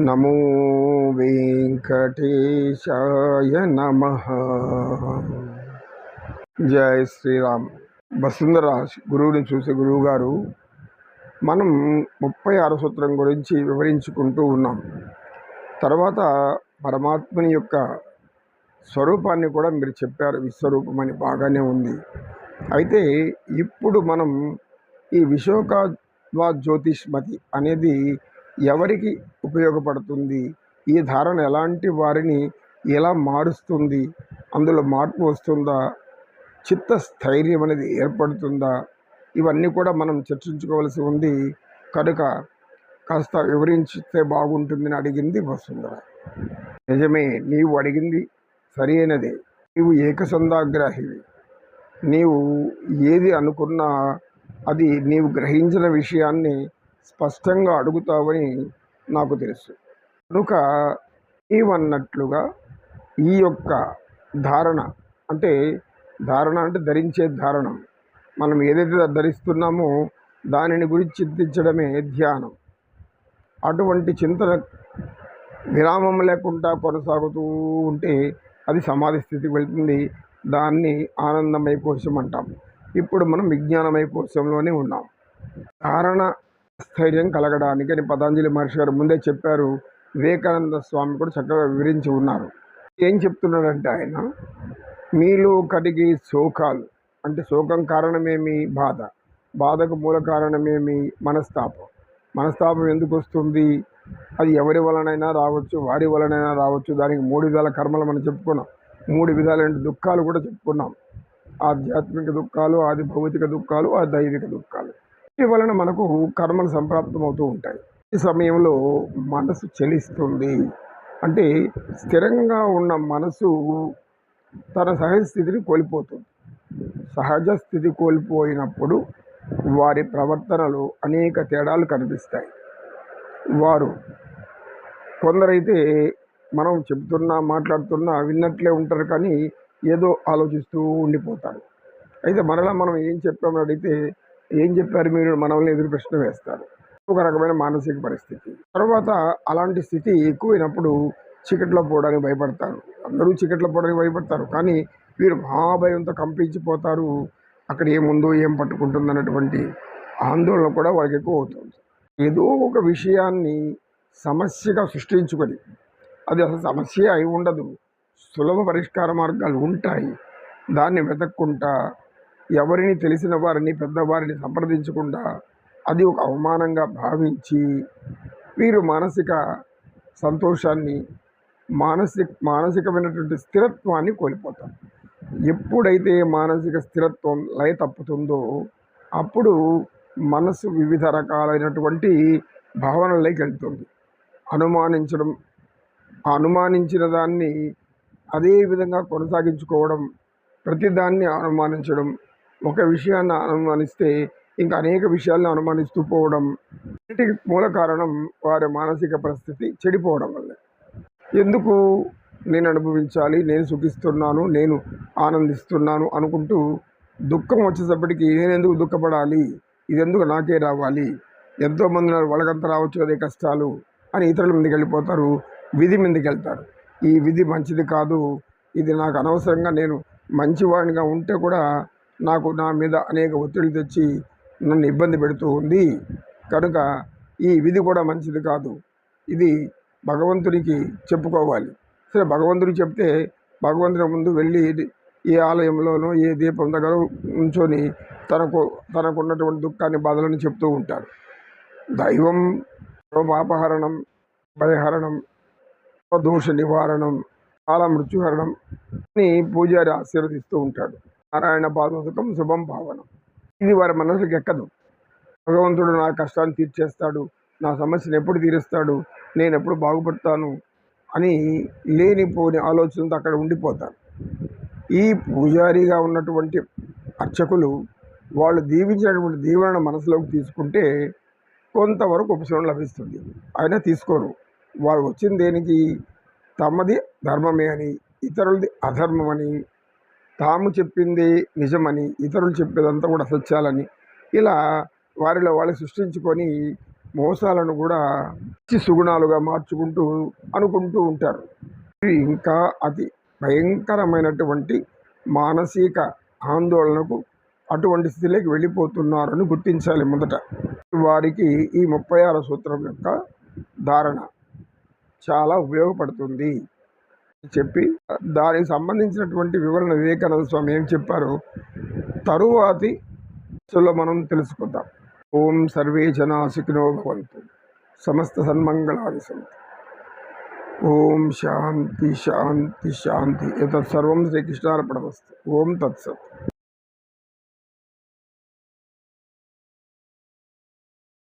నమో వెంకటేశాయ నమ. జై శ్రీరామ్. వసుంధరాజ్ గురువుని చూసే గురువు గారు మనం ముప్పై ఆరు సూత్రం గురించి వివరించుకుంటూ ఉన్నాం. తర్వాత పరమాత్మని యొక్క స్వరూపాన్ని కూడా మీరు చెప్పారు విశ్వరూపం అని బాగానే ఉంది. అయితే ఇప్పుడు మనం ఈ విశోకా జ్యోతిష్మతి అనేది ఎవరికి ఉపయోగపడుతుంది? ఈ ధారణ ఎలాంటి వారిని ఎలా మారుస్తుంది? అందులో మార్పు వస్తుందా? చిత్త స్థైర్యం అనేది ఏర్పడుతుందా? ఇవన్నీ కూడా మనం చర్చించుకోవాల్సి ఉంది. కనుక కాస్త వివరించితే బాగుంటుందని అడిగింది వసుంధర. నిజమే నీవు అడిగింది సరి అయినదే. నీవు ఏకసందాగ్రాహివి నీవు ఏది అనుకున్నా అది నీవు గ్రహించిన విషయాన్ని స్పష్టంగా అడుగుతావని నాకు తెలుసు. కనుక నీవన్నట్లుగా ఈ యొక్క ధారణ అంటే ధారణ అంటే ధరించే ధారణ. మనం ఏదైతే ధరిస్తున్నామో దానిని గురించి చింతించడమే ధ్యానం. అటువంటి చింతన విరామం లేకుండా కొనసాగుతూ ఉంటే అది సమాధి స్థితికి వెళ్తుంది. దాన్ని ఆనందమయ కోశం అంటాం ఇప్పుడు మనం విజ్ఞానమయ కోశంలోనే ఉన్నాం. ధారణ స్థైర్యం కలగడానికి అని పతంజలి మహర్షి గారు ముందే చెప్పారు. వివేకానంద స్వామి కూడా చక్కగా వివరించి ఉన్నారు. ఏం చెప్తున్నాడంటే ఆయన మీలో కడిగి శోకాలు అంటే శోకం కారణమేమి? బాధ. బాధకు మూల కారణమేమి? మనస్తాపం. మనస్తాపం ఎందుకు వస్తుంది? అది ఎవరి వలనైనా రావచ్చు వారి వలనైనా రావచ్చు. దానికి మూడు విధాల కర్మలు మనం చెప్పుకున్నాం. మూడు విధాలైన దుఃఖాలు కూడా చెప్పుకున్నాం. ఆధ్యాత్మిక దుఃఖాలు ఆది భౌతిక దుఃఖాలు ఆ దైవిక దుఃఖాలు. వలన మనకు కర్మలు సంప్రాప్తమవుతూ ఉంటాయి. ఈ సమయంలో మనసు చలిస్తుంది. అంటే స్థిరంగా ఉన్న మనసు తన సహజ స్థితిని కోల్పోతుంది. సహజ స్థితి కోల్పోయినప్పుడు వారి ప్రవర్తనలో అనేక తేడాలు కనిపిస్తాయి. వారు కొందరైతే మనం చెబుతున్నా మాట్లాడుతున్నా విన్నట్లే ఉంటారు కానీ ఏదో ఆలోచిస్తూ ఉండిపోతారు. అయితే మరలా మనం ఏం చెప్పామని అడిగితే ఏం చెప్పారు మీరు? మనల్ని ఎదురు ప్రశ్న వేస్తారు. ఒక రకమైన మానసిక పరిస్థితి. తర్వాత అలాంటి స్థితి ఎక్కువైనప్పుడు చీకట్లో పోవడానికి భయపడతారు. అందరూ చీకట్లో పోవడానికి భయపడతారు. కానీ వీరు మహాభయంతో కంపించిపోతారు. అక్కడ ఏముందో ఏం పట్టుకుంటుంది అన్నటువంటి ఆందోళన కూడా వాళ్ళకి ఎక్కువ అవుతుంది. ఏదో ఒక విషయాన్ని సమస్యగా సృష్టించుకొని అది అసలు సమస్య అయి ఉండదు. సులభ పరిష్కార మార్గాలు ఉంటాయి. దాన్ని వెతక్కుంటా ఎవరిని తెలిసిన వారిని పెద్దవారిని సంప్రదించకుండా అది ఒక అవమానంగా భావించి వీరు మానసిక సంతోషాన్ని మానసిక మానసికమైనటువంటి స్థిరత్వాన్ని కోల్పోతారు. ఎప్పుడైతే మానసిక స్థిరత్వం లయ తప్పుతుందో అప్పుడు మనసు వివిధ రకాలైనటువంటి భావనల్లోకి వెళ్తుంది. అనుమానించడం అనుమానించిన దాన్ని అదే విధంగా కొనసాగించుకోవడం ప్రతిదాన్ని అనుమానించడం ఒక విషయాన్ని అనుమానిస్తే ఇంకా అనేక విషయాలను అనుమానిస్తూ పోవడం వీటికి మూల కారణం వారి మానసిక పరిస్థితి చెడిపోవడం వల్ల. ఎందుకు నేను అనుభవించాలి? నేను సుఖిస్తున్నాను నేను ఆనందిస్తున్నాను అనుకుంటూ దుఃఖం వచ్చేటప్పటికి నేను ఎందుకు దుఃఖపడాలి? ఇది ఎందుకు నాకే రావాలి? ఎంతోమంది వాళ్ళకంతా రావచ్చు అదే కష్టాలు అని ఇతరుల మీదకి వెళ్ళిపోతారు విధి ముందుకు వెళ్తారు. ఈ విధి మంచిది కాదు ఇది నాకు అనవసరంగా నేను మంచివాడిగా ఉంటే కూడా నాకు నా మీద అనేక ఒత్తిడి తెచ్చి నన్ను ఇబ్బంది పెడుతూ ఉంది. కనుక ఈ విధి కూడా మంచిది కాదు. ఇది భగవంతునికి చెప్పుకోవాలి. సరే భగవంతుడికి చెప్తే భగవంతుని ముందు వెళ్ళి ఏ ఆలయంలోనో ఏ దీపం దగ్గర ఉంచొని తనకు తనకున్నటువంటి దుఃఖాన్ని బాధలను చెప్తూ ఉంటారు దైవం పాపహరణం భయహరణం దోష నివారణం కాల మృత్యుహరణం అని పూజారి ఆశీర్వదిస్తూ ఉంటాడు. నారాయణ పాదోదకం శుభం భావనం. ఇది వారి మనసుకి ఎక్కదు. భగవంతుడు నా కష్టాన్ని తీర్చేస్తాడు. నా సమస్యను ఎప్పుడు తీరుస్తాడు? నేను ఎప్పుడు బాగుపడతాను? అని లేనిపోని ఆలోచనతో అక్కడ ఉండిపోతారు. ఈ పూజారిగా ఉన్నటువంటి అర్చకులు వాళ్ళు దీవించినటువంటి దీవెన మనసులోకి తీసుకుంటే కొంతవరకు ఉపశమనం లభిస్తుంది. అయినా తీసుకోరు. వారు వచ్చిన దేనికి? తమది ధర్మమే అని ఇతరులది అధర్మం అని తాము చెప్పింది నిజమని ఇతరులు చెప్పేదంతా కూడా సత్యాలని ఇలా వారిలో వాళ్ళు సృష్టించుకొని మోసాలను కూడా మంచి సుగుణాలుగా మార్చుకుంటూ అనుకుంటూ ఉంటారు. ఇవి ఇంకా అతి భయంకరమైనటువంటి మానసిక ఆందోళనకు అటువంటి స్థితిలోకి వెళ్ళిపోతున్నారని గుర్తించాలి మొదట. వారికి ఈ ముప్పై ఆరు సూత్రం యొక్క ధారణ చాలా ఉపయోగపడుతుంది. చెప్పి దానికి సంబంధించినటువంటి వివరణ వివేకానంద స్వామి ఏం చెప్పారు తరువాతి దశలో మనం తెలుసుకుందాం. ఓం సర్వే జనా సుఖినో భవంతు. సమస్త సన్మంగళాన్ని సంతు ఓం శాంతి శాంతి శాంతి. ఎతత్ సర్వం శ్రీకృష్ణార్పణమస్తు. ఓం తత్సత్.